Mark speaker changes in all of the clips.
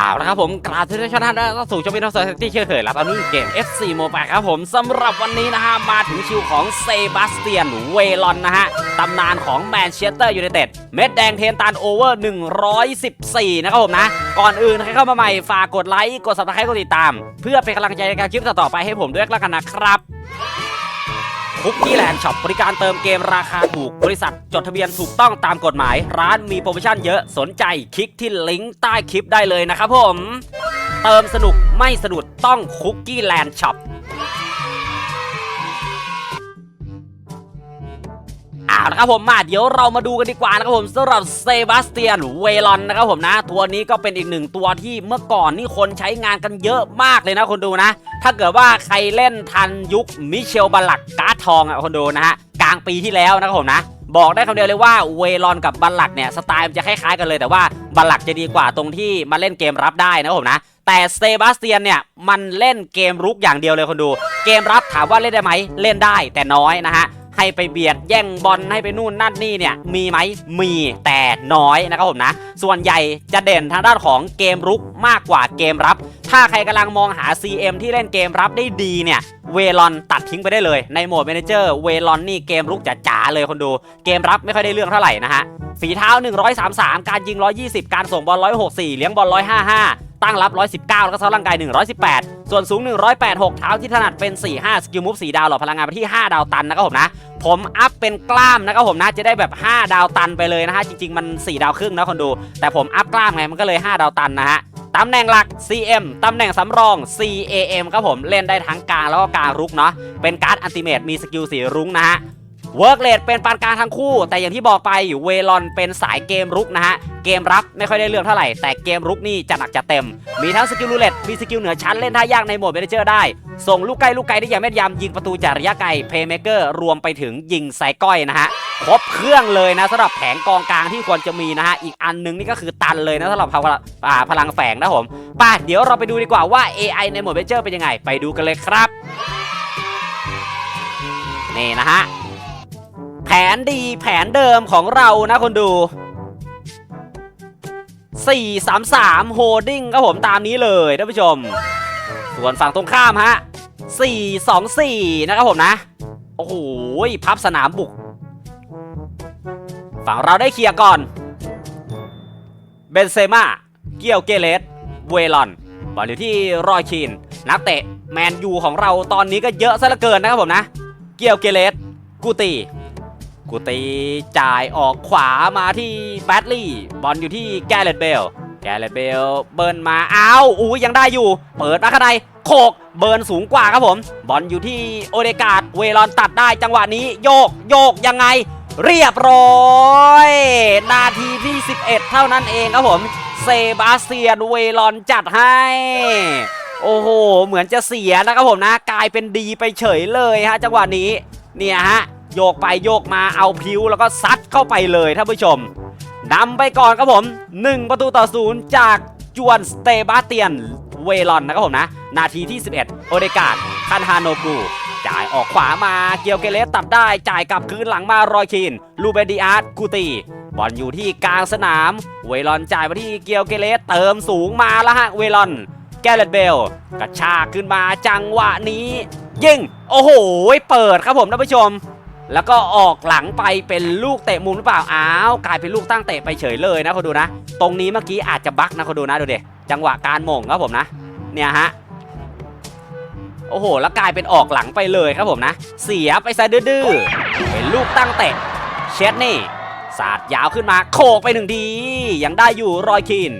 Speaker 1: เอาละครับผมกราบทุกท่านนะสู่ช่องวิดีโอสารที่เชื่อเคยแล้วตอนนี้เกม FC Mobile ครับผมสำหรับวันนี้นะฮะมาถึงคิวของเซบาสเตียนเวลอนนะฮะตำนานของแมนเชสเตอร์ยูไนเต็ดเม็ดแดงเทนตันโอเวอร์ 114 นะครับผมนะ ก่อนอื่นใครเข้ามาใหม่ฝากกดไลค์ กด subscribe กดติดตาม เพื่อเป็นกำลังใจในการคลิปต่อๆไปให้ผมด้วยแล้วกันนะครับ คุกกี้แลนด์ช็อปบริการเติมเกมราคาถูก บริษัทจดทะเบียนถูกต้องตามกฎหมาย ร้านมีโปรโมชั่นเยอะสนใจคลิกที่ลิงก์ใต้คลิปได้เลยนะครับผม เติมสนุกไม่สะดุดต้องคุกกี้แลนด์ช็อป อาละครับผมมาเดี๋ยวเรามาดูกันดีกว่านะครับผมสำหรับเซบาสเตียนเวลอนนะครับผมนะ ตัวนี้ก็เป็นอีกหนึ่งตัวที่เมื่อก่อนนี่คนใช้งานกันเยอะมากเลยนะคนดูนะ ถ้าเกิดว่าใครเล่นทันยุคมิเชลบัลลักการ์ดทองอะคนดูนะฮะกลางปีที่แล้วนะครับผมนะบอกได้คำเดียวเลยว่าเวลอนกับบัลลักเนี่ยสไตล์มันจะคล้ายๆกันเลยแต่ว่าบัลลักจะดีกว่าตรงที่มาเล่นเกมรับได้นะครับผมนะ แต่เซบาสเตียนเนี่ยมันเล่นเกมรุกอย่างเดียวเลยคนดู เกมรับถามว่าเล่นได้ไหมเล่นได้แต่น้อยนะฮะ ให้ไปเบียดแย่งบอลให้ไปนู่นนั่นนี่เนี่ยมีไหมมีแต่น้อยนะครับผมนะ ส่วนใหญ่จะเด่นทางด้านของเกมรุกมากกว่าเกมรับ ถ้าใครกำลังมองหา CM ที่เล่นเกมรับได้ดีเนี่ยเวลอนตัด ทิ้งไปได้เลยในโหมด m ม n เจอร์เวลอนนี่เกมรุกจ๋าๆเลยคนดู เกมรับไม่ค่อยได้เรื่องเท่าไหร่นะฮะฝีเท้า 133 การยิง 120 การส่งบอล 164 เลี้ยงบอล 155 ตั้งรับ 119 แล้วก็เท้าร่างกาย 118 ส่วนสูง 186 เท้าที่ถนัดเป็น 45 สกิลมูฟ 4 ดาวหล่อพลังงานไปที่ 5 ดาวตันนะครับผมนะ ผมอัพเป็นกล้ามนะครับผมนะ จะได้แบบ 5 ดาวตันไปเลยนะฮะ จริง ๆ มัน 4 ดาวครึ่งนะคนดู แต่ผมอัพกล้ามไง มันก็เลย 5 ดาวตันนะฮะ ตำแหน่งหลัก CM ตำแหน่งสำรอง CAM ครับผมเล่นได้ทั้งกลางแล้วก็กลางรุกเนาะเป็นการ์ดอันติเมตมีสกิลสีรุ้งนะฮะ เวิร์กเลดเป็นปานกลางทั้งคู่ แต่อย่างที่บอกไปเวลอนเป็นสายเกมรุกนะฮะ เกมรับไม่ค่อยได้เรื่องเท่าไหร่ แต่เกมรุกนี่จะหนักจะเต็ม มีทั้งสกิลรูเล็ตมีสกิลเหนือชั้นเล่นท่ายากในโหมดเมนเจอร์ได้ ส่งลูกไกลลูกไกลได้อย่างแม่นยำยิงประตูจากระยะไกลเพย์เมเกอร์รวมไปถึงยิงไซก้อยนะฮะครบเครื่องเลยนะสำหรับแผงกองกลางที่ควรจะมีนะฮะอีกอันหนึงนี่ก็คือตันเลยนะสำหรับพลังอ่าพลังแฝงนะผมไป่ะเดี๋ยวเราไปดูดีกว่าว่า AI ในโหมดเมนเจอร์เป็นยังไง ไปดูกันเลยครับนี่นะฮะ แผนดีแผนเดิมของเรานะคนดู 433 โฮดดิ้งครับผมตามนี้เลยท่านผู้ชม ส่วนฝั่งตรงข้ามฮะ 424 นะครับผมนะ โอ้โห พับสนามบุก ฝั่งเราได้เคลียร์ก่อน เบนเซม่า เกียวเกเลสเวลอน บอลอยู่ที่รอยคีน นักเตะแมนยูของเราตอนนี้ก็เยอะซะเหลือเกินนะครับผมนะ เกียวเกเลสกูตี กูตีจ่ายออกขวามาที่แบดลี่ บอลอยู่ที่แกเรตเบล แกเรตเบลเบิร์นมาอ้าวอู้ยังได้อยู่ เปิดมาข้างในโขกเบิร์นสูงกว่าครับผม บอลอยู่ที่โอเดกาดเวลอนตัดได้จังหวะนี้โยกโยกยังไง เรียบร้อย นาทีที่ 11 เท่านั้นเองครับผมเซบาสเตียนเวลอนจัดให้ โอ้โห เหมือนจะเสียนะครับผมนะ กลายเป็นดีไปเฉยเลยฮะ จังหวะนี้ เนี่ยฮะ โยกไปโยกมาเอาพิวแล้วก็ซัดเข้าไปเลยท่านผู้ชมนำไปก่อนครับผม 1 ประตูต่อศูนย์จากจวนสเตบาเตียนเวลอนนะครับผมนะ นาทีที่ 11 โอเดกาดคันฮาโนกูจ่ายออกขวามาเกียวเกเลสตัดได้ จ่ายกลับคืนหลังมารอยคีนลูเบดิอาร์ตกูตีบอลอยู่ที่กลางสนาม เวลอนจ่ายมาที่เกียวเกเลสเติมสูงมาแล้วฮะเวลอน แกเรตเบล กระชากขึ้นมาจังหวะนี้ ยิง โอ้โห เปิดครับผมท่านผู้ชม แล้วก็ออกหลังไปเป็นลูกเตะมุมหรือเปล่า อ้าว กลายเป็นลูกตั้งเตะไปเฉยเลยนะคุณดูนะ ตรงนี้เมื่อกี้อาจจะบั๊กนะคุณดูนะดูเด็จังหวะการหม่งครับผมนะ เนี่ยฮะ โอ้โห แล้วกลายเป็นออกหลังไปเลยครับผมนะ เสียไปซะดื้อเป็นลูกตั้งเตะ เช็ดนี่ สาดยาวขึ้นมาโขกไปหนึ่งทียังได้อยู่รอยคีน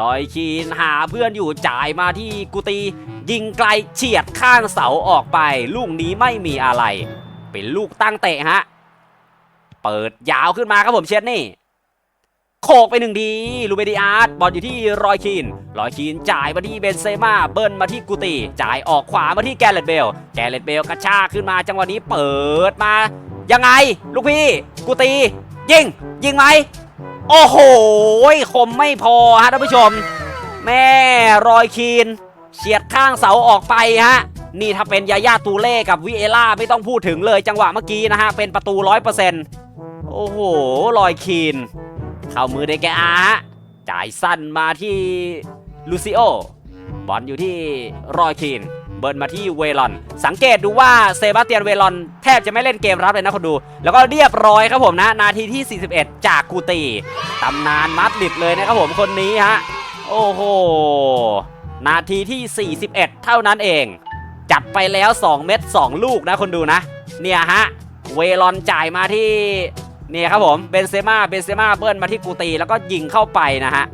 Speaker 1: รอยคีนหาเพื่อนอยู่จ่ายมาที่กุตียิงไกลเฉียดข้างเสาออกไป ลูกนี้ไม่มีอะไร เป็นลูกตั้งเตะฮะ เปิดยาวขึ้นมาครับผมเช็ดนี่ โขกไปหนึ่งทีลูเบดิอาร์ตบอลอยู่ที่รอยคีน รอยคีนจ่ายมาที่เบนเซม่าเบิ้ลมาที่กุตีจ่ายออกขวามาที่แกเรตเบล แกเรตเบลกระชากขึ้นมาจังหวะนี้เปิดมา ยังไง ลูกพี่กุตี ยิง ยิงไหม โอ้โหคมไม่พอฮะท่านผู้ชม แม่รอยคีนเฉียดข้างเสาออกไปฮะ นี่ถ้าเป็นยาย่าตูเล่กับวิเอล่าไม่ต้องพูดถึงเลยจังหวะเมื่อกี้นะฮะ เป็นประตูร้อยเปอร์เซ็นต์โอ้โหรอยคีน เข้ามือเดแกอาฮะจ่ายสั้นมาที่ลูซิโอบอลอยู่ที่รอยคีน เบิร์นมาที่เวลอน สังเกตดูว่าเซบาสเตียนเวลอนแทบจะไม่เล่นเกมรับเลยนะคนดู แล้วก็เรียบร้อยครับผมนะ นาทีที่ 41 จากกูตีตำนานมัดลิดเลยนะครับผมคนนี้ฮะ โอ้โห นาทีที่ 41 เท่านั้นเอง จัดไปแล้ว 2 เม็ด2ลูกนะคนดูนะ เนี่ยฮะ เวลอนจ่ายมาที่เนี่ยครับผมเบนเซม่าเบนเซม่าเบิ้ลมาที่กูตีแล้วก็ยิงเข้าไปนะฮะ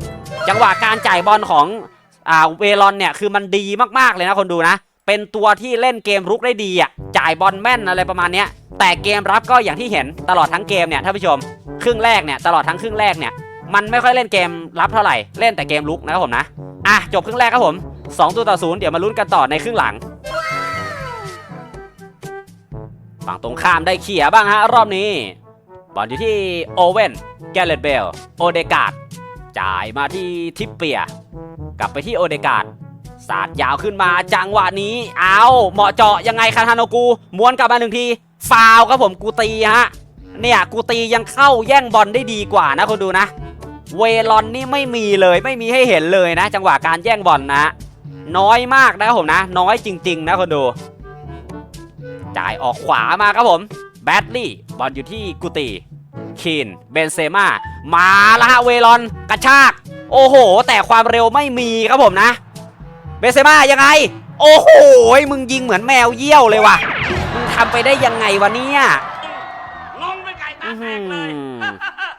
Speaker 1: จังหวะการจ่ายบอลของอ่าเวลอนเนี่ยคือมันดีมากๆเลยนะคนดูนะ เป็นตัวที่เล่นเกมรุกได้ดีอะจ่ายบอลแม่นอะไรประมาณเนี้ยแต่เกมรับก็อย่างที่เห็นตลอดทั้งเกมเนี่ยท่านผู้ชม ครึ่งแรกเนี่ยตลอดทั้งครึ่งแรกเนี่ยมันไม่ค่อยเล่นเกมรับเท่าไหร่เล่นแต่เกมลุกนะครับผมนะอะจบครึ่งแรกครับผม2ตัวต่อศูนย์เดี๋ยวมาลุ้นกันต่อในครึ่งหลัง ฝั่งตรงข้ามได้เขี่ยบ้างฮะรอบนี้ บอลอยู่ที่โอเว่น แกเลตเบล โอเดกาดจ่ายมาที่ทิปเปีย กลับไปที่โอเดกาดสาดยาวขึ้นมาจังหวะนี้ เอาเหมาะเจาะยังไงคาทานโนกูม้วนกลับมาหนึ่งที ฟาวครับผมกูตีฮะ เนี่ยกูตียังเข้าแย่งบอลได้ดีกว่านะคนดูนะ เวลอนนี่ไม่มีเลยไม่มีให้เห็นเลยนะ จังหวะการแย่งบอลนะ น้อยมากนะผมนะ น้อยจริง ๆ นะคนดู จ่ายออกขวามาครับผมแบดลี่บอลอยู่ที่กุตีคีนเบนเซม่ามาละฮะเวลอนกระชาก โอ้โห แต่ความเร็วไม่มีครับผมนะ เบนเซม่ายังไง โอ้โห มึงยิงเหมือนแมวเยี่ยวเลยว่ะ มึงทำไปได้ยังไงวะเนี่ย
Speaker 2: งงเป็นไก่ตาแตกเลย
Speaker 1: อื้อหือ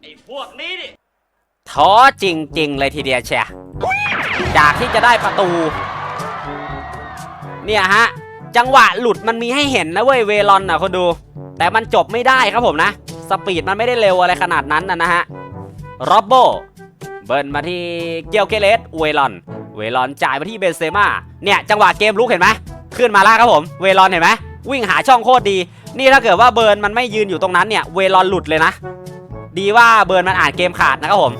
Speaker 2: ไอ้พวกนี้ดิ
Speaker 1: ท้อจริง ๆ เลยทีเดียวเชียจากที่จะได้ประตู เนี่ยฮะ จังหวะหลุดมันมีให้เห็นนะเว้ยเวลอนนะคนดู แต่มันจบไม่ได้ครับผมนะ สปีดมันไม่ได้เร็วอะไรขนาดนั้นนะนะฮะโรบโบเบิร์นมาที่เกียวเกเลสเวลอน เวลอนจ่ายมาที่เบนเซม่าเนี่ยจังหวะเกมลุกเห็นไหมขึ้นมาแล้วครับผม เวลอนเห็นไหมวิ่งหาช่องโคตรดี นี่ถ้าเกิดว่าเบิร์นมันไม่ยืนอยู่ตรงนั้นเนี่ย เวลอนหลุดเลยนะ ดีว่าเบิร์นมันอ่านเกมขาดนะครับผม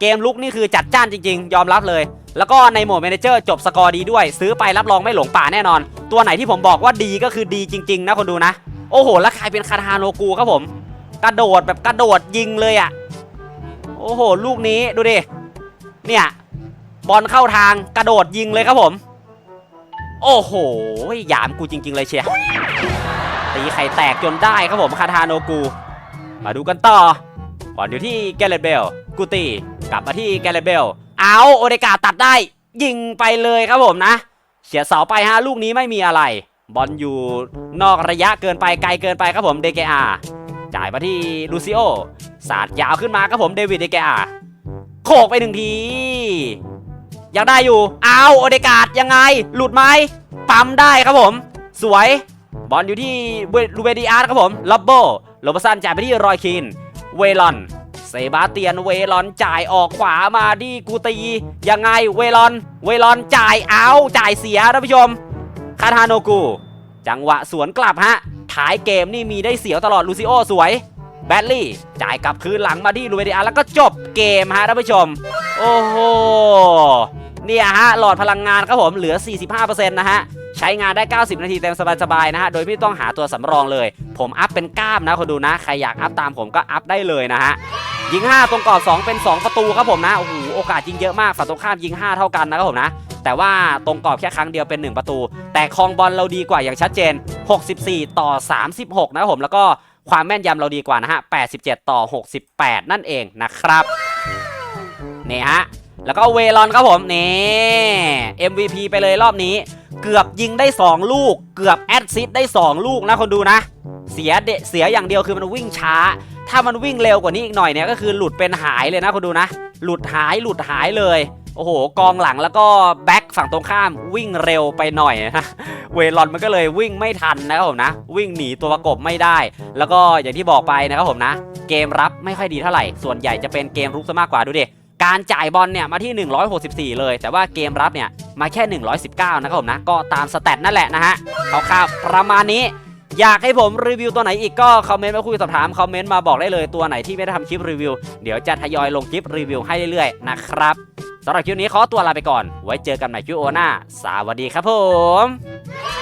Speaker 1: เกมลุกนี่คือจัดจ้านจริง ๆ ยอมรับเลย แล้วก็ในโหมด m ม n เจอร์จบสกอร์ดีด้วย ซื้อไปรับรองไม่หลงป่าแน่นอน ตัวไหนที่ผมบอกว่าดีก็คือดีจริง ๆ นะคนดูนะ โอ้โหแล้วใครเป็นคาทาโนกูครับผม กระโดดแบบกระโดดยิงเลยอะ่ะ โอ้โห ลูกนี้ดูดิ เนี่ย บอลเข้าทางกระโดดยิงเลยครับผม โอ้โหหยามกูจริง ๆ เลยเชียร์ตีไข่แตกจนได้ครับผมคาทาโนกู มาดูกันต่อบอลอยู่ที่แกเลตเบลกูตีกลับมาที่แกเลตเบลเอาโอเดกาตัดได้ยิงไปเลยครับผมนะ เฉียดเสาไปฮะลูกนี้ไม่มีอะไร บอลอยู่นอกระยะเกินไปไกลเกินไปครับผมเดเกอาจ่ายมาที่ลูซิโอสาดยาวขึ้นมาครับผมเดวิดเดเกอาโขกไปหนึ่งทียังได้อยู่เอาโอเดกาดยังไง หลุดไหมปั๊มได้ครับผม สวยบอลอยู่ที่ลูเบดิอาร์ครับผมลับโบโลบสันจ่ายไปที่รอยคิน เวลอน เซบาเตียนเวลอนจ่ายออกขวามาดีกูตี ยังไงเวลอน เวลอนจ่ายเอาจ่ายเสียท่านผู้ชมคาทาโนกู จังหวะสวนกลับฮะท้ายเกมนี่มีได้เสียวตลอดลูซิโอสวยแบดลี่ จ่ายกลับคืนหลังมาที่ลูเบดิอาแล้วก็จบเกมฮะท่านผู้ชม โอ้โหเนี่ยฮะหลอดพลังงานครับผมเหลือ 45%นะฮะใช้งานได้ 90 นาทีเต็มสบายๆนะฮะ โดยไม่ต้องหาตัวสำรองเลย ผมอัพเป็นก้ามนะคนดูนะ ใครอยากอัพตามผมก็อัพได้เลยนะฮะ ยิง 5 ตรงกรอบ2เป็น 2 ประตูครับผมนะโอ้โหโอกาสยิงเยอะมากฝั่งตรงข้ามยิง 5 เท่ากันนะครับผมนะแต่ว่าตรงกรอบแค่ครั้งเดียวเป็น 1 ประตู แต่ครองบอลเราดีกว่าอย่างชัดเจน 64 ต่อ 36 นะครับผมแล้วก็ความแม่นยำเราดีกว่านะฮะ 87 ต่อ 68 นั่นเองนะครับนี่ฮะแล้วก็เวลอนครับผมนี่ MVP ไปเลยรอบนี้ เกือบยิงได้ 2 ลูก เกือบแอดซิดได้ 2 ลูกนะคนดูนะ เสียเดเสียอย่างเดียวคือมันวิ่งช้า ถ้ามันวิ่งเร็วกว่านี้อีกหน่อยเนี่ยก็คือหลุดเป็นหายเลยนะคนดูนะ หลุดหายหลุดหายเลย โอ้โห กองหลังแล้วก็แบ็คฝั่งตรงข้ามวิ่งเร็วไปหน่อยนะเวลอนมันก็เลยวิ่งไม่ทันนะครับผมนะ วิ่งหนีตัวประกบไม่ได้ แล้วก็อย่างที่บอกไปนะครับผมนะ เกมรับไม่ค่อยดีเท่าไหร่ ส่วนใหญ่จะเป็นเกมรุกซะมากกว่าดูดิการจ่ายบอลเนี่ยมาที่ 164 เลย แต่ว่าเกมรับเนี่ยมาแค่ 119 นะครับผมนะ ก็ตามสแตทนั่นแหละนะฮะคร่าวๆประมาณนี้ อยากให้ผมรีวิวตัวไหนอีกก็คอมเมนต์มาคุยสอบถามคอมเมนต์มาบอกได้เลยตัวไหนที่ไม่ได้ทำคลิปรีวิว เดี๋ยวจะทยอยลงคลิปรีวิวให้เรื่อยๆนะครับสำหรับคลิปนี้ขอตัวลาไปก่อน ไว้เจอกันใหม่คลิปโอหน้าสวัสดีครับผม